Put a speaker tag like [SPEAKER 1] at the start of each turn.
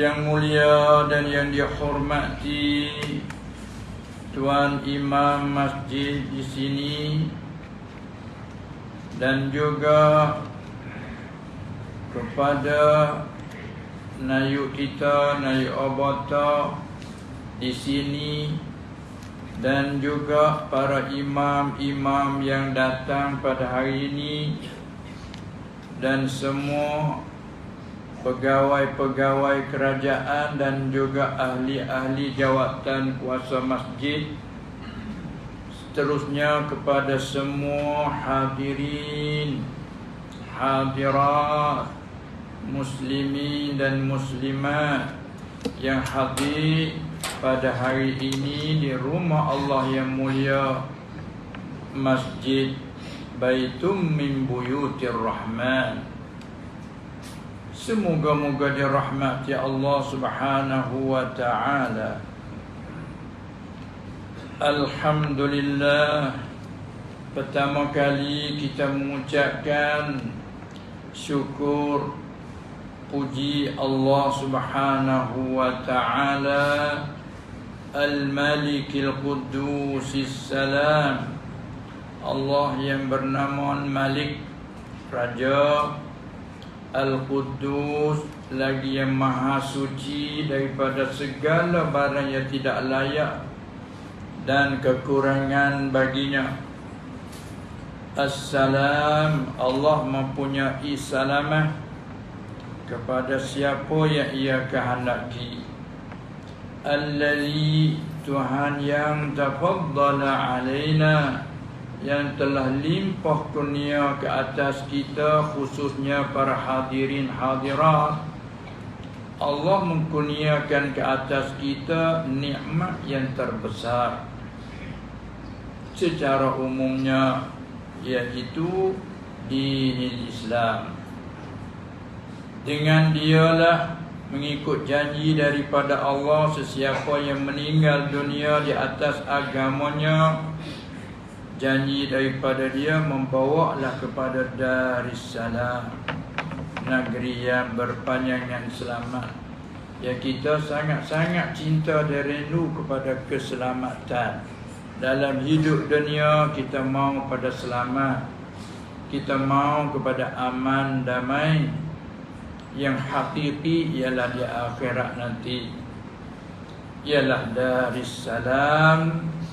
[SPEAKER 1] yang mulia dan yang dihormati Tuan Imam Masjid di sini dan juga kepada Nayu kita, Nayu Obata di sini dan juga para imam-imam yang datang pada hari ini dan semua pegawai-pegawai kerajaan dan juga ahli-ahli jawatan kuasa masjid seterusnya kepada semua hadirin hadirat muslimin dan muslimat yang hadir pada hari ini di rumah Allah yang mulia Masjid Baitum min Buyutir Rahman Semoga-moga dirahmati Allah Subhanahu wa taala. Alhamdulillah. Pertama kali kita mengucapkan syukur puji Allah Subhanahu wa taala. Al-Malik Al-Quddus Salam. Allah yang bernama Malik Raja Al-Quddus lagi yang maha suci daripada segala barang yang tidak layak dan kekurangan baginya. Assalam Allah mempunyai salamah kepada siapa yang ia kehendaki. Allazi Tuhan yang tafaddala alaina yang telah limpah kurnia ke atas kita khususnya para hadirin hadirat. Allah mengkurniakan ke atas kita nikmat yang terbesar. Secara umumnya iaitu di Islam. Dengan dialah mengikut janji daripada Allah sesiapa yang meninggal dunia di atas agamanya janji daripada dia membawalah kepada Darussalam negeri yang berpanjangan selamat. Ya kita sangat-sangat cinta dan rindu kepada keselamatan. Dalam hidup dunia kita mau pada selamat. Kita mau kepada aman damai. Yang hakiki ialah di akhirat nanti. Ialah Darussalam